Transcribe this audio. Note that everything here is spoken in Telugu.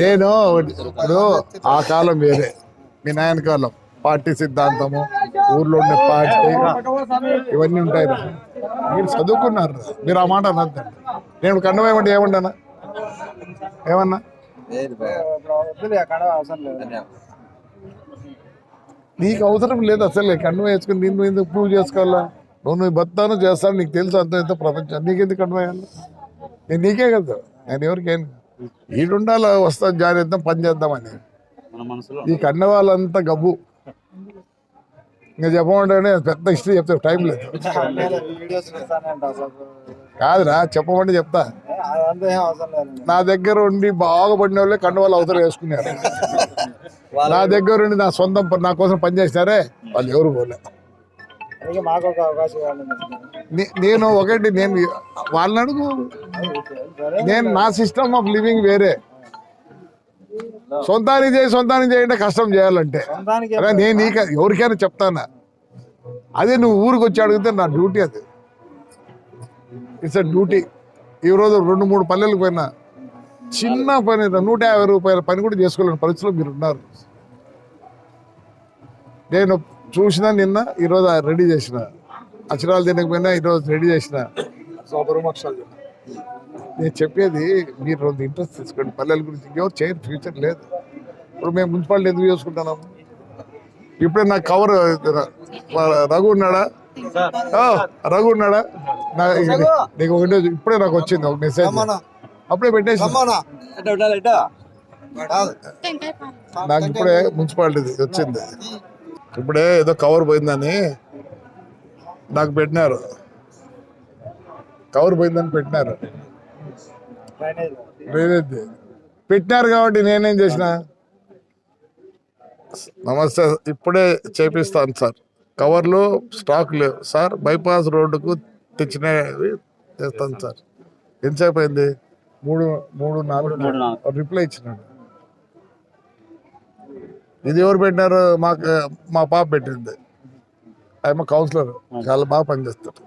నేను ఇప్పుడు ఆ కాలం వేరే. మీ నాయన కాలం. పార్టీ సిద్ధాంతము ఊర్లో ఉండే పార్టీ ఇవన్నీ ఉంటాయి రా. మీరు చదువుకున్నారు. మీరు ఆ మాట అనద్దు. నేను కండమేమంటే ఏమన్నానా ఏమన్నా? లేదు భయ్యా. ధన్యవాదాలు. నీకు అవసరం లేదు అసలు. కండువ వేసుకుని నిన్ను ఎందుకు ప్రూవ్ చేసుకోవాలా? నువ్వు నువ్వు బతాను చేస్తాను నీకు తెలుసు అంత ఎంత ప్రపంచం. నీకెందుకు కండువ వేయాలి నేను నీకే కదా. నేను ఎవరికేం ఈడుండాల వస్తాం జాయిన్ చేద్దాం పని చేద్దామని. మన మనసులో. ఈ కండవాళ్ళంతా గబ్బు. ఇంకా చెప్పమంటే పెద్ద హిస్టరీ చెప్తే టైం లేదు. కాదురా చెప్పమంటే చెప్తా. అదంతా ఏం అవసరం లేదు నా దగ్గర ఉండి బాగా పడిన వాళ్ళే కండవాళ్ళు అవసరం వేసుకున్నారు. నా దగ్గర ఉండి నా సొంతం నా కోసం పని చేసినారే వాళ్ళు ఎవరు పోలే. నేను ఒకటి నేను వాళ్ళని అడుగు. నేను నా సిస్టమ్ ఆఫ్ లివింగ్ వేరే. సొంతానికి చేయి సొంతానికి చేయంటే కష్టం చేయాలంటే. నేను నీక ఎవరికైనా చెప్తానా? అదే నువ్వు ఊరికి వచ్చి అడిగితే నా డ్యూటీ అది. ఇట్స్ అ డ్యూటీ ఈరోజు రెండు మూడు పల్లెలకు పోయినా చిన్న పని నూట యాభై రూపాయల పని కూడా చేసుకోలేని పరిస్థితిలో మీరు ఉన్నారు నేను చూసిన నిన్న ఈరోజు రెడీ చేసిన. అక్షరాలు తినకపోయినా ఈరోజు రెడీ చేసిన. నేను చెప్పేది మీరు రెండు ఇంట్రెస్ట్ తీసుకోండి. పల్లెల గురించి ఇంకెవరు చేయరు. ఫ్యూచర్ లేదు. ఇప్పుడు మేము మున్సిపాలిటీ ఎందుకు చేసుకుంటున్నాము ఇప్పుడే నాకు కవర్ రఘు ఉన్నాడా? రఘు ఉన్నాడా? నీకు ఒకటి ఇప్పుడే నాకు వచ్చింది ఒక మెసేజ్ అప్పుడే పెట్టేసి? నాకు ఇప్పుడే మున్సిపాలిటీ వచ్చింది. ఇప్పుడే ఏదో కవర్ పోయిందని నాకు పెట్టినారు. కవర్ పోయిందని పెట్టినారు. డ్రైనేజ్ పెట్టినారు కాబట్టి నేనేం చేసిన? నమస్తే ఇప్పుడే చేపిస్తాను సార్. కవర్లు స్టాక్ లేవు. సార్ బైపాస్ రోడ్డుకు తెచ్చినవి తెస్తాను సార్. ఎంతసేపు అయింది? మూడు మూడు నాలుగు రిప్లై ఇచ్చినాడు. ఇది ఎవరు పెట్టినారు? మాకు మా పాప పెట్టింది. ఆయన కౌన్సిలర్. చాలా బాగా పనిచేస్తారు.